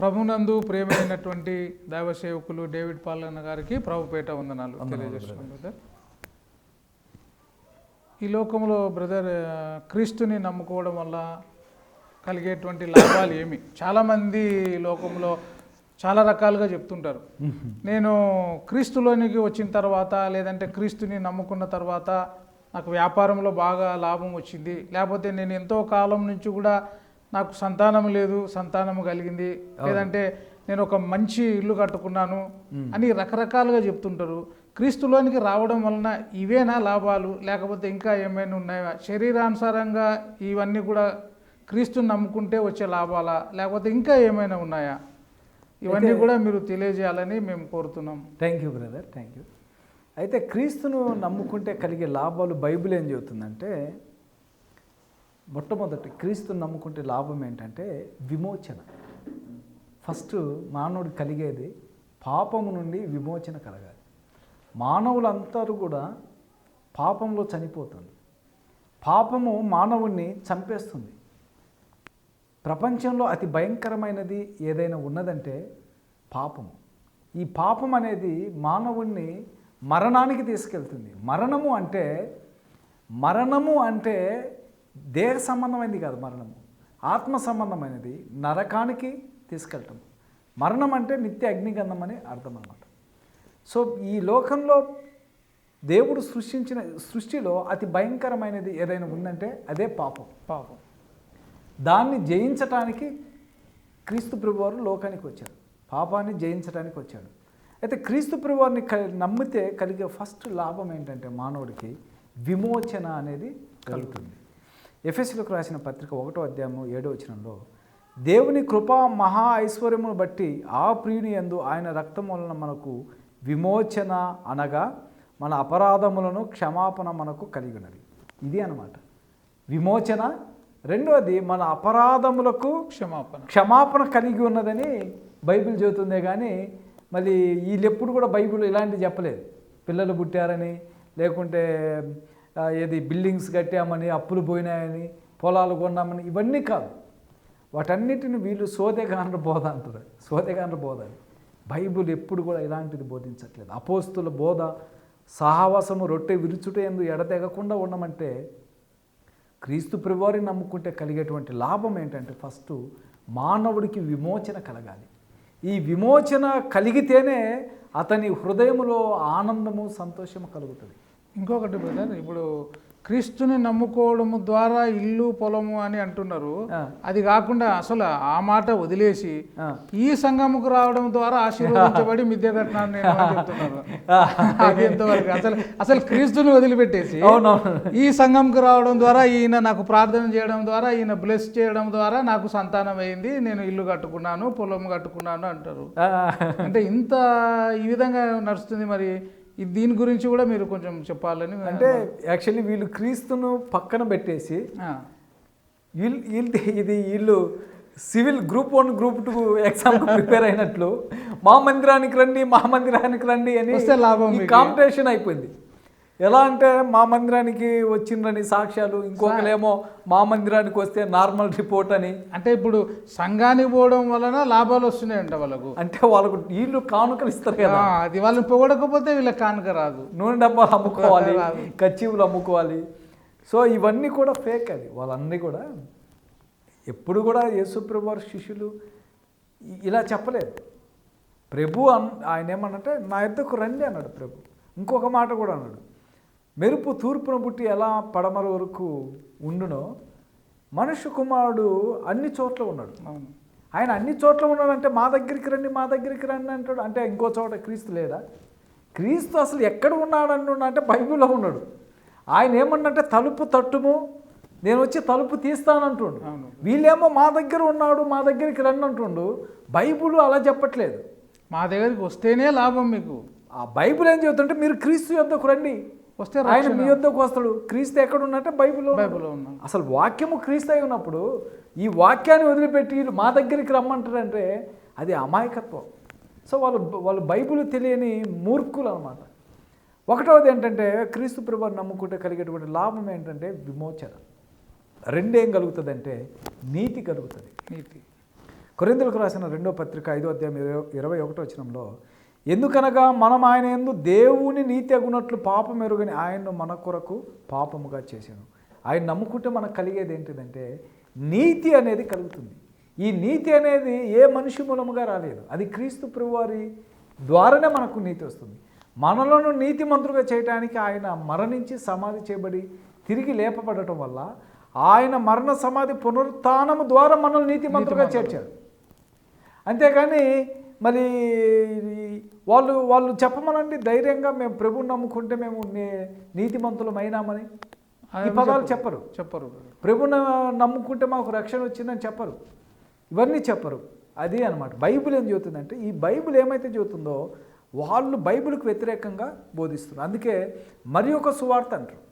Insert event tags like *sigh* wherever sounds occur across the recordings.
ప్రభునందు ప్రేమైనటువంటి దైవ సేవకులు డేవిడ్ పాలన్న గారికి ప్రభుపేట వందనాలు తెలియజేస్తున్నాం ఈ లోకంలో బ్రదర్ క్రీస్తుని నమ్ముకోవడం వల్ల కలిగేటువంటి లాభాలు ఏమి? చాలామంది లోకంలో చాలా రకాలుగా చెప్తుంటారు. *laughs* నేను క్రీస్తులోనికి వచ్చిన తర్వాత లేదంటే క్రీస్తుని నమ్ముకున్న తర్వాత నాకు వ్యాపారంలో బాగా లాభం వచ్చింది. లేకపోతే నేను ఎంతో కాలం నుంచి కూడా నాకు సంతానం లేదు సంతానం కలిగింది. లేదంటే నేను ఒక మంచి ఇల్లు కట్టుకున్నాను అని రకరకాలుగా చెప్తుంటారు. క్రీస్తులోనికి రావడం వలన ఇవేనా లాభాలు? లేకపోతే ఇంకా ఏమైనా ఉన్నాయా? శరీరానుసారంగా ఇవన్నీ కూడా క్రీస్తుని నమ్ముకుంటే వచ్చే లాభాలా? లేకపోతే ఇంకా ఏమైనా ఉన్నాయా? ఇవన్నీ కూడా మీరు తెలియజేయాలని మేము కోరుతున్నాం. Thank you brother thank you అయితే క్రీస్తును నమ్ముకుంటే కలిగే లాభాలు బైబిల్ ఏం చెబుతుందంటే మొట్టమొదటి క్రీస్తుని నమ్ముకుంటే లాభం ఏంటంటే విమోచన. ఫస్ట్ మానవుడు కలిగేది పాపము నుండి విమోచన కలగాలి. మానవులందరూ కూడా పాపంలో చనిపోతుంది. పాపము మానవుణ్ణి చంపేస్తుంది. ప్రపంచంలో అతి భయంకరమైనది ఏదైనా ఉన్నదంటే పాపము. ఈ పాపం అనేది మానవుణ్ణి మరణానికి తీసుకెళ్తుంది. మరణము అంటే మరణము అంటే దేహ సంబంధమైనది కాదు మరణము. ఆత్మ సంబంధమైనది నరకానికి తీసుకెళ్ళటం. మరణం అంటే నిత్య అగ్నిగంధం అని అర్థం అన్నమాట సో ఈ లోకంలో దేవుడు సృష్టించిన సృష్టిలో అతి భయంకరమైనది ఏదైనా ఉందంటే అదే పాపం. పాపం. దాన్ని జయించటానికి క్రీస్తు ప్రభువారు లోకానికి వచ్చాడు పాపాన్ని జయించడానికి వచ్చాడు. అయితే క్రీస్తు ప్రభువారిని నమ్మితే కలిగే ఫస్ట్ లాభం ఏంటంటే మానవుడికి విమోచన అనేది కలుగుతుంది. ఎఫ్ఎస్లకు రాసిన పత్రిక ఒకటో అధ్యాయము ఏడో వచనంలో దేవుని కృపా మహా ఐశ్వర్యమును బట్టి ఆ ప్రియుని యందు ఆయన రక్తం వలన మనకు విమోచన అనగా మన అపరాధములను క్షమాపణ మనకు కలిగి ఉన్నది ఇది అన్నమాట. విమోచన. రెండవది మన అపరాధములకు క్షమాపణ. క్షమాపణ కలిగి ఉన్నదని బైబిల్ చెబుతుందే కానీ మళ్ళీ వీళ్ళెప్పుడు కూడా బైబిల్ ఇలాంటివి చెప్పలేదు. పిల్లలు పుట్టారని లేకుంటే ఏది బిల్డింగ్స్ కట్టామని అప్పులు పోయినాయని పొలాలు కొన్నామని ఇవన్నీ కాదు. వాటన్నిటిని వీళ్ళు సోదెగాండ్ర బోధ అంటారు. సోదెగాండ్ర బోధ అని బైబిల్ ఎప్పుడు కూడా ఇలాంటిది బోధించట్లేదు. అపోస్తుల బోధ సహవాసము రొట్టె విరుచుట ఎందు ఎడతెగకుండా ఉండమంటే క్రీస్తు ప్రభువారిని నమ్ముకుంటే కలిగేటువంటి లాభం ఏంటంటే ఫస్ట్ మానవుడికి విమోచన కలగాలి. ఈ విమోచన కలిగితేనే అతని హృదయములో ఆనందము సంతోషము కలుగుతుంది. ఇంకొకటి బ్రదర్ ఇప్పుడు క్రీస్తుని నమ్ముకోవడము ద్వారా ఇల్లు పొలము అని అంటున్నారు. అది కాకుండా అసలు ఆ మాట వదిలేసి. ఈ సంఘముకు రావడం ద్వారా ఆశీర్వదించబడి మిద్య కట్టినాను నేను అది ఎంతవరకు? అసలు అసలు క్రీస్తుని వదిలిపెట్టేసి ఈ సంఘంకు రావడం ద్వారా ఈయన నాకు ప్రార్థన చేయడం ద్వారా ఈయన బ్లెస్ చేయడం ద్వారా నాకు సంతానం అయింది నేను ఇల్లు కట్టుకున్నాను పొలం కట్టుకున్నాను అంటారు. అంటే ఇంత ఈ విధంగా నడుస్తుంది మరి? దీని గురించి కూడా మీరు కొంచెం చెప్పాలని అంటే యాక్చువల్లీ వీళ్ళు క్రీస్తును పక్కన పెట్టేసి వీళ్ళు వీళ్ళు ఇది వీళ్ళు civil group one group two ఎగ్జామ్కి ప్రిపేర్ అయినట్లు మా మందిరానికి రండి మా మందిరానికి రండి అని. కాంపిటీషన్ అయిపోయింది ఎలా అంటే మా మందిరానికి వచ్చిండ్రని సాక్ష్యాలు ఇంకొకరేమో మా మందిరానికి వస్తే నార్మల్ రిపోర్ట్ అని. అంటే ఇప్పుడు సంఘానికి పోవడం వలన లాభాలు వస్తున్నాయంట వాళ్ళకు. అంటే వాళ్ళకు వీళ్ళు కానుకలు ఇస్తారు కదా. అది వాళ్ళని పొగడకపోతే వీళ్ళకి కానుక రాదు. నూనె డబ్బాలు అమ్ముకోవాలి. కచ్చీవులు అమ్ముకోవాలి. సో ఇవన్నీ కూడా ఫేక్ అది. వాళ్ళన్నీ కూడా ఎప్పుడు కూడా యేసుప్రభు శిష్యులు ఇలా చెప్పలేదు. ప్రభు అన్ ఆయన ఏమన్నంటే నా యొద్దకు రండి అన్నాడు ప్రభు. ఇంకొక మాట కూడా అన్నాడు. మెరుపు తూర్పున పుట్టి ఎలా పడమర వరకు ఉండునో మనుష్య కుమారుడు అన్ని చోట్ల ఉన్నాడు. ఆయన అన్ని చోట్ల ఉన్నాడంటే మా దగ్గరికి రండి మా దగ్గరికి రండి అంటాడు. అంటే ఇంకో చోట క్రీస్తు లేదా? క్రీస్తు అసలు ఎక్కడ ఉన్నాడు అంటే బైబిల్లో ఉన్నాడు. ఆయన ఏమన్నంటే తలుపు తట్టుము నేను వచ్చి తలుపు తీస్తానంటుండు. వీళ్ళేమో మా దగ్గర ఉన్నాడు మా దగ్గరికి రండి అంటుండు. బైబిల్ అలా చెప్పట్లేదు. మా దగ్గరికి వస్తేనే లాభం మీకు. ఆ బైబిల్ ఏం చెబుతుంటే మీరు క్రీస్తు యొద్దకు రండి వస్తే ఆయన మీ యొద్దకు వస్తాడు. క్రీస్తు ఎక్కడ ఉన్నట్టే బైబిల్లో ఉన్నాడు. బైబిల్లో ఉన్నాం అసలు వాక్యము క్రీస్తు అయి ఉన్నప్పుడు ఈ వాక్యాన్ని వదిలిపెట్టి వీళ్ళు మా దగ్గరికి రమ్మంటారంటే అది అమాయకత్వం. సో వాళ్ళు వాళ్ళు బైబిల్ తెలియని మూర్ఖులు అనమాట ఒకటవది ఏంటంటే క్రీస్తు ప్రభుని నమ్ముకుంటే కలిగేటువంటి లాభం ఏంటంటే విమోచన. రెండేం కలుగుతుందంటే నీతి కలుగుతుంది. నీతి. కొరిందులకు రాసిన రెండో పత్రిక ఐదో అధ్యాయం ఇరవై ఇరవై ఒకటో వచనంలో ఎందుకనగా మనం ఆయన ఎందు దేవుని నీతి అగునట్లు పాపం ఎరుగని ఆయన్ను మన కొరకు పాపముగా చేశాను. ఆయన నమ్ముకుంటే మనకు కలిగేది ఏంటిదంటే నీతి అనేది కలుగుతుంది. ఈ నీతి అనేది ఏ మనిషి మూలముగా రాలేదు. అది క్రీస్తు ప్రభువారి ద్వారానే మనకు నీతి వస్తుంది. మనలను నీతిమంతులుగా చేయడానికి ఆయన మరణించి సమాధి చేయబడి తిరిగి లేపబడటం వల్ల ఆయన మరణ సమాధి పునరుత్థానము ద్వారా మనల్ని నీతిమంతులుగా చేర్చారు. అంతేకాని మరి వాళ్ళు వాళ్ళు చెప్పమనండి ధైర్యంగా మేము ప్రభుని నమ్ముకుంటే మేము నీ- నీతిమంతులమైనామని ఈ పదాలు చెప్పరు. చెప్పరు. ప్రభుని నమ్ముకుంటే మాకు రక్షణ వచ్చిందని చెప్పరు. ఇవన్నీ చెప్పరు. అది అన్నమాట. బైబిల్ ఏం చెబుతుందంటే ఈ బైబిల్ ఏమైతే చెబుతుందో వాళ్ళు బైబిల్కి వ్యతిరేకంగా బోధిస్తున్నారు. అందుకే మరి ఒక సువార్త అంటారు.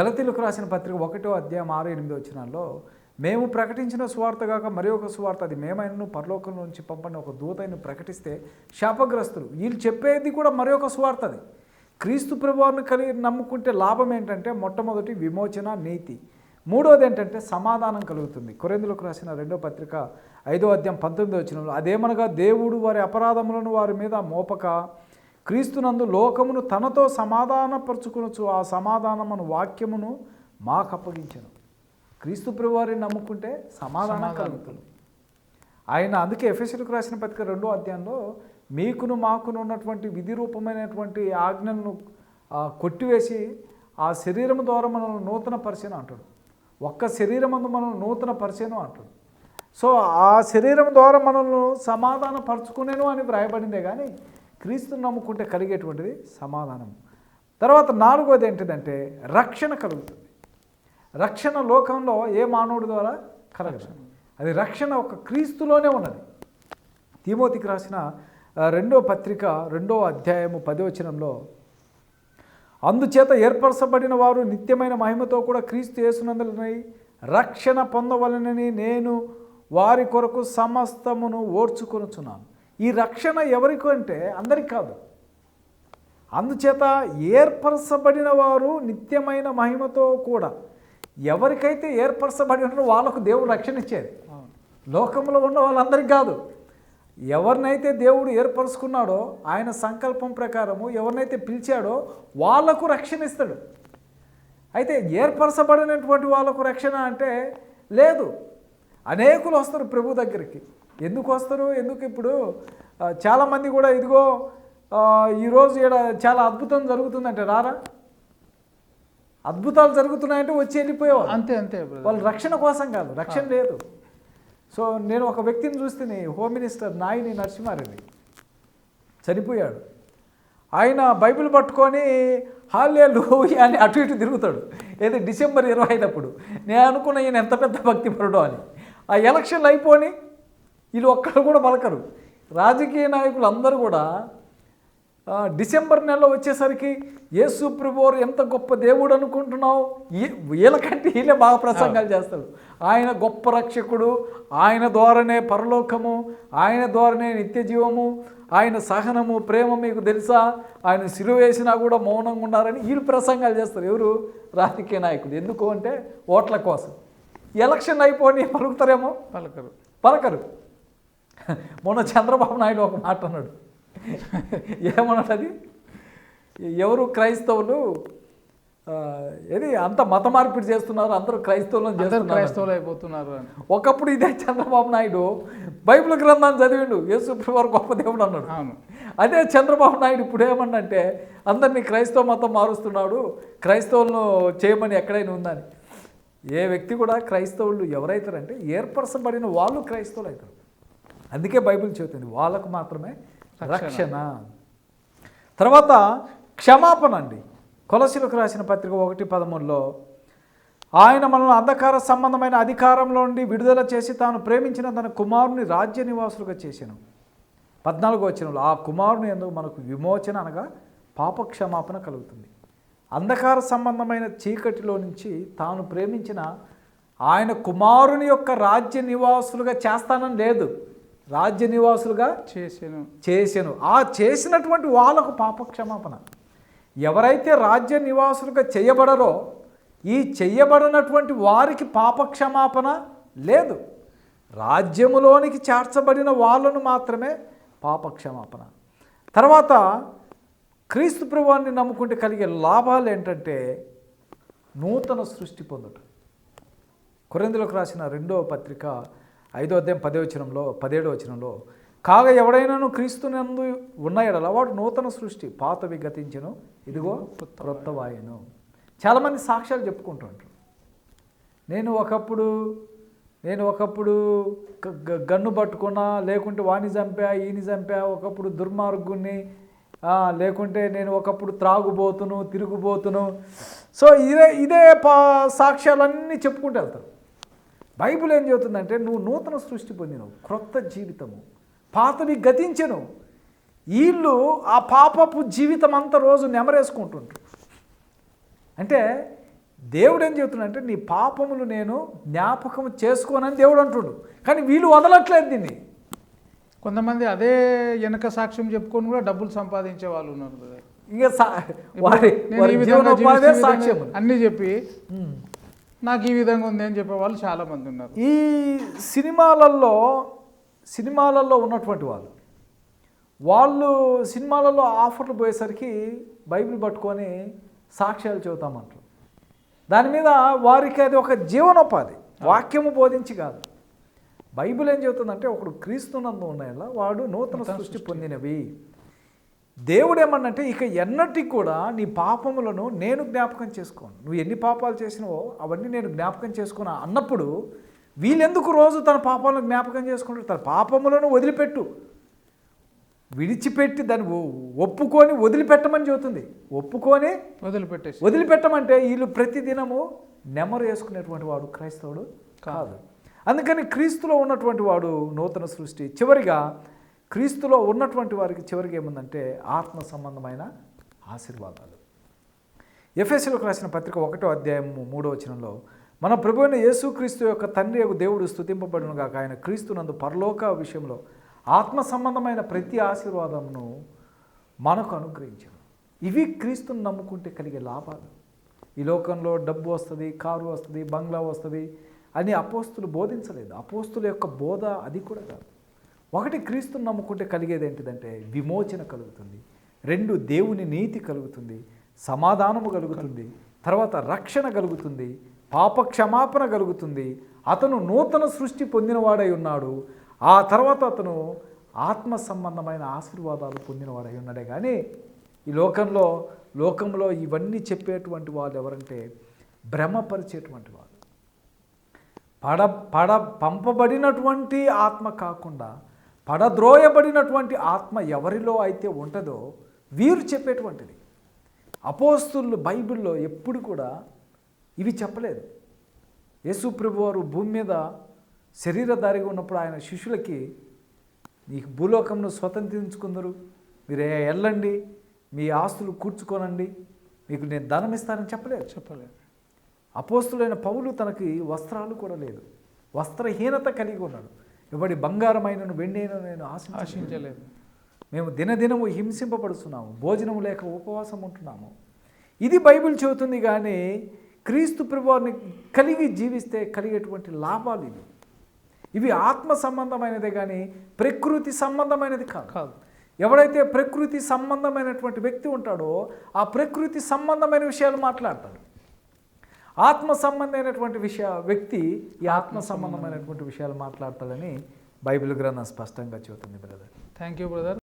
గలతీలకు రాసిన పత్రిక ఒకటో అధ్యాయం ఆరు ఎనిమిది వచ్చినాల్లో మేము ప్రకటించిన సువార్త కాక మరి ఒక సువార్త అది మేమైనను పరలోకం నుంచి పంపని ఒక దూతైన ప్రకటిస్తే శాపగ్రస్తులు. వీళ్ళు చెప్పేది కూడా మరి ఒక సువార్తది క్రీస్తు ప్రభువారిని కలిగి నమ్ముకుంటే లాభం ఏంటంటే మొట్టమొదటి విమోచన నీతి. మూడోది ఏంటంటే సమాధానం కలుగుతుంది. కొరెందులకు రాసిన రెండో పత్రిక ఐదో అధ్యాయం పంతొమ్మిదో వచ్చినంలో అదేమనగా దేవుడు వారి అపరాధములను వారి మీద మోపక క్రీస్తునందు లోకమును తనతో సమాధానపరుచుకునొచ్చు ఆ సమాధానమును వాక్యమును మాకు అప్పగించను క్రీస్తు ప్రభువారిని నమ్ముకుంటే సమాధానం కలుగుతుంది. ఆయన అందుకే ఎఫ్ఎస్లకు రాసిన పత్రిక రెండో అధ్యాయంలో మీకును మాకును ఉన్నటువంటి విధి రూపమైనటువంటి ఆజ్ఞలను కొట్టివేసి ఆ శరీరం ద్వారా మనల్ని నూతన పరిచయం అంటాడు. ఒక్క శరీరం అందు మనం నూతన పరిచయం అంటాడు. సో ఆ శరీరం ద్వారా మనల్ని సమాధాన పరుచుకునేను అని వ్రాయబడిందే కానీ క్రీస్తుని నమ్ముకుంటే కలిగేటువంటిది సమాధానం. తర్వాత నాలుగోది ఏంటిదంటే రక్షణ కలుగుతుంది. రక్షణ లోకంలో ఏ మానవుడి ద్వారా? కలగదు. అది రక్షణ ఒక క్రీస్తులోనే ఉన్నది. తిమోతికి రాసిన రెండో పత్రిక రెండో అధ్యాయము పదవచనంలో అందుచేత ఏర్పరచబడిన వారు నిత్యమైన మహిమతో కూడా క్రీస్తు యేసునందులనై రక్షణ పొందవలనని నేను వారి కొరకు సమస్తమును ఓర్చుకొనుచున్నాను. ఈ రక్షణ ఎవరికి అంటే అందరికి కాదు. అందుచేత ఏర్పరచబడిన వారు నిత్యమైన మహిమతో కూడా ఎవరికైతే ఏర్పరచబడి ఉన్నారో వాళ్ళకు దేవుడు రక్షణ ఇచ్చేది. లోకంలో ఉన్న వాళ్ళందరికీ కాదు. ఎవరినైతే దేవుడు ఏర్పరచుకున్నాడో ఆయన సంకల్పం ప్రకారము ఎవరినైతే పిలిచాడో వాళ్ళకు రక్షణ ఇస్తాడు. అయితే ఏర్పరచబడినటువంటి వాళ్ళకు రక్షణ అంటే లేదు. అనేకులు వస్తారు ప్రభు దగ్గరికి. ఎందుకు వస్తారు? ఎందుకు ఇప్పుడు చాలామంది కూడా ఇదిగో ఈరోజు ఈడ చాలా అద్భుతం జరుగుతుందంటే రారా? అద్భుతాలు జరుగుతున్నాయంటే వచ్చి వెళ్ళిపోయేవాళ్ళు. అంతే అంతే వాళ్ళు రక్షణ కోసం కాదు రక్షణ లేదు. సో నేను ఒక వ్యక్తిని చూస్తే హోమ్ మినిస్టర్ నాయిని నరసింహారెడ్డి చనిపోయాడు. ఆయన బైబిల్ పట్టుకొని హాలే అని అటు ఇటు తిరుగుతాడు. ఏది డిసెంబర్ ఇరవై అయినప్పుడు నేను అనుకున్న ఈయన ఎంత పెద్ద భక్తిపరుడో అని. ఆ ఎలక్షన్లు అయిపోని వీళ్ళు ఒక్కరు కూడా పలకరు. రాజకీయ నాయకులు అందరూ కూడా డిసెంబర్ నెలలో వచ్చేసరికి యేసు ప్రభువారు ఎంత గొప్ప దేవుడు అనుకుంటున్నావు? ఈ- వీళ్ళకంటే వీళ్ళే బాగా ప్రసంగాలు చేస్తాడు. ఆయన గొప్ప రక్షకుడు ఆయన ద్వారానే పరలోకము ఆయన ద్వారానే నిత్య జీవము ఆయన సహనము ప్రేమ మీకు తెలుసా? ఆయన సిలువ వేసినా కూడా మౌనంగా ఉన్నారని వీళ్ళు ప్రసంగాలు చేస్తారు. ఎవరు? రాజకీయ నాయకులు ఎందుకు అంటే ఓట్ల కోసం. ఎలక్షన్ అయిపోయి పలుకుతారేమో? పలకరు. పలకరు. మొన్న చంద్రబాబు నాయుడు ఒక మాట అన్నాడు. ఏమన్నాడు అది ఎవరు క్రైస్తవులు ఏది అంత మత మార్పిడి చేస్తున్నారు అందరూ క్రైస్తవులను చేస్తున్నారు. క్రైస్తవులు అయిపోతున్నారు ఒకప్పుడు ఇదే చంద్రబాబు నాయుడు బైబిల్ గ్రంథాన్ని చదివిండు యేసు వారు గొప్ప దేవుడు అన్నాడు. అవును. అదే చంద్రబాబు నాయుడు ఇప్పుడు ఏమన్నంటే అందరినీ క్రైస్తవ మతం మారుస్తున్నాడు క్రైస్తవులను చేయమని ఎక్కడైనా ఉందని ఏ వ్యక్తి కూడా క్రైస్తవులు ఎవరైతారంటే ఏర్పరచబడిన వాళ్ళు క్రైస్తవులు అవుతారు అందుకే బైబిల్ చెబుతుంది వాళ్ళకు మాత్రమే రక్షణ. తర్వాత క్షమాపణ అండి కొలసిలకు రాసిన పత్రిక ఒకటి పదమూడులో ఆయన మనల్ని అంధకార సంబంధమైన అధికారంలో నుండి విడుదల చేసి తాను ప్రేమించిన తన కుమారుని రాజ్య నివాసులుగా చేశాను. పద్నాలుగో వచనంలో ఆ కుమారుని ఎందుకు మనకు విమోచన అనగా పాప క్షమాపణ కలుగుతుంది. అంధకార సంబంధమైన చీకటిలో నుంచి తాను ప్రేమించిన ఆయన కుమారుని యొక్క రాజ్య నివాసులుగా చేస్తానని లేదు. రాజ్య నివాసులుగా చేసాను. చేసెను. ఆ చేసినటువంటి వాళ్ళకు పాప క్షమాపణ ఎవరైతే రాజ్య నివాసులుగా చేయబడరో ఈ చెయ్యబడినటువంటి వారికి పాప క్షమాపణ లేదు. రాజ్యములోనికి చేర్చబడిన వాళ్ళను మాత్రమే పాపక్షమాపణ. తర్వాత క్రీస్తు ప్రభువాన్ని నమ్ముకుంటే కలిగే లాభాలు ఏంటంటే నూతన సృష్టి పొందటం. కొరిందులకు రాసిన రెండో పత్రిక ఐదో అధ్యాయం పదే వచనంలో పదేడో వచనంలో కాగా ఎవడైనాను క్రీస్తునందు ఉన్నాయడల వాడు నూతన సృష్టి పాతవి గతించను ఇదిగో క్రొత్త వాయును. చాలామంది సాక్ష్యాలు చెప్పుకుంటుంటారు నేను ఒకప్పుడు నేను ఒకప్పుడు గన్ను పట్టుకున్నా లేకుంటే వాణి చంపా ఈని చంపా ఒకప్పుడు దుర్మార్గుని లేకుంటే నేను ఒకప్పుడు త్రాగుబోతును తిరుగుబోతును. సో ఇదే ఇదే పా సాక్ష్యాలన్నీ చెప్పుకుంటూ వెళ్తారు. బైబిల్ ఏం చెబుతుందంటే నువ్వు నూతన సృష్టి పొందినవు క్రొత్త జీవితము. పాతవి గతించెను. వీళ్ళు ఆ పాపపు జీవితం అంతా రోజు నెమరేసుకుంటుంటారు అంటే దేవుడు ఏం చెబుతున్నాడంటే నీ పాపములు నేను జ్ఞాపకం చేసుకోనని దేవుడు అంటుండు. కానీ వీళ్ళు వదలట్లేదు దీన్ని. కొంతమంది అదే వెనక సాక్ష్యం చెప్పుకొని కూడా డబ్బులు సంపాదించే వాళ్ళు ఉన్నారు brother. ఇక సా- ఇప్పుడు వారి నేను వారి ఈ విధంగా జీవనోపాధే జీవిస్తే ఈ విధంగా సాక్ష్యములు. అన్నీ చెప్పి. నాకు ఈ విధంగా ఉంది అని చెప్పే వాళ్ళు చాలా మంది ఉన్నారు. ఈ సినిమాలలో సినిమాలలో ఉన్నటువంటి వాళ్ళు వాళ్ళు సినిమాలలో ఆఫర్లు పోయేసరికి బైబిల్ పట్టుకొని సాక్ష్యాలు చెబుతామంటారు. దాని మీద వారికి అది ఒక జీవనోపాధి వాక్యము బోధించి కాదు. బైబిల్ ఏం చెబుతుందంటే ఒకడు క్రీస్తునందు ఉన్నాయలా వాడు నూతన సృష్టి. పొందినవి. దేవుడు ఏమన్నంటే ఇక ఎన్నటికి కూడా నీ పాపములను నేను జ్ఞాపకం చేసుకోను. నువ్వు ఎన్ని పాపాలు చేసినావో అవన్నీ నేను జ్ఞాపకం చేసుకున్నా అన్నప్పుడు వీళ్ళెందుకు రోజు తన పాపాలను జ్ఞాపకం చేసుకుంటారు? తన పాపములను వదిలిపెట్టు. విడిచిపెట్టి దాన్ని ఒప్పుకొని వదిలిపెట్టమని చెబుతుంది. ఒప్పుకొని వదిలిపెట్టేసి. వదిలిపెట్టమంటే వీళ్ళు ప్రతిదినము నెమరు వేసుకునేటువంటి వాడు క్రైస్తవుడు కాదు. అందుకని క్రీస్తులో ఉన్నటువంటి వాడు నూతన సృష్టి. చివరిగా క్రీస్తులో ఉన్నటువంటి వారికి చివరికి ఏముందంటే ఆత్మ సంబంధమైన ఆశీర్వాదాలు. ఎఫ్ఎస్సీలకు రాసిన పత్రిక ఒకటో అధ్యాయం మూడో వచనంలో మన ప్రభు అయిన యేసుక్రీస్తు యొక్క తండ్రి యొక్క దేవుడు స్థుతింపబడును గాక ఆయన క్రీస్తునందు పరలోక విషయంలో ఆత్మ సంబంధమైన ప్రతి ఆశీర్వాదమును మనకు అనుగ్రహించాడు. ఇవి క్రీస్తుని నమ్ముకుంటే కలిగే లాభాలు. ఈ లోకంలో డబ్బు వస్తుంది కారు వస్తుంది బంగ్లా వస్తుంది అని అపోస్తులు బోధించలేదు. అపోస్తుల యొక్క బోధ అది కూడా కాదు. ఒకటి క్రీస్తుని నమ్ముకుంటే కలిగేది ఏంటిదంటే విమోచన కలుగుతుంది. రెండు దేవుని నీతి కలుగుతుంది. సమాధానము కలుగుతుంది. తర్వాత రక్షణ కలుగుతుంది. పాప క్షమాపణ కలుగుతుంది. అతను నూతన సృష్టి పొందినవాడై ఉన్నాడు. ఆ తర్వాత అతను ఆత్మ సంబంధమైన ఆశీర్వాదాలు పొందినవాడై ఉన్నాడే. కానీ ఈ లోకంలో లోకంలో ఇవన్నీ చెప్పేటువంటి వాళ్ళు ఎవరంటే భ్రమపరిచేటువంటి వాళ్ళు. పడ పడ పంపబడినటువంటి ఆత్మ కాకుండా పడద్రోయబడినటువంటి ఆత్మ ఎవరిలో అయితే ఉంటుందో వీరు చెప్పేటువంటిది. అపోస్తులు బైబిల్లో ఎప్పుడు కూడా ఇవి చెప్పలేదు. యేసు ప్రభు వారు భూమి మీద శరీరధారిగా ఉన్నప్పుడు ఆయన శిష్యులకి నీకు భూలోకంను స్వతంత్రించుకుందరు. మీరు వెళ్ళండి. మీ ఆస్తులు కూర్చుకోనండి. మీకు నేను ధనం ఇస్తానని చెప్పలేదు. చెప్పలేదు. అపోస్తులైన పౌలు తనకి వస్త్రాలు కూడా లేదు. వస్త్రహీనత కలిగి ఉన్నాడు. ఎవడి బంగారమైనను వెండైన నేను ఆశ ఆశించలేదు. మేము దినదినము హింసింపబడుతున్నాము భోజనం లేక ఉపవాసం ఉంటున్నాము ఇది బైబిల్ చెబుతుంది కానీ క్రీస్తు ప్రభువారిని కలిగి జీవిస్తే కలిగేటువంటి లాభాలు ఇవి. ఇవి ఆత్మ సంబంధమైనదే కానీ ప్రకృతి సంబంధమైనది కాదు. కాదు. ఎవడైతే ప్రకృతి సంబంధమైనటువంటి వ్యక్తి ఉంటాడో ఆ ప్రకృతి సంబంధమైన విషయాలు మాట్లాడతాడు. ఆత్మ సంబంధమైనటువంటి విషయ వ్యక్తి ఈ ఆత్మ సంబంధమైనటువంటి విషయాలు మాట్లాడతాడని బైబిల్ గ్రంథం స్పష్టంగా చెబుతుంది బ్రదర్ థ్యాంక్ యూ బ్రదర్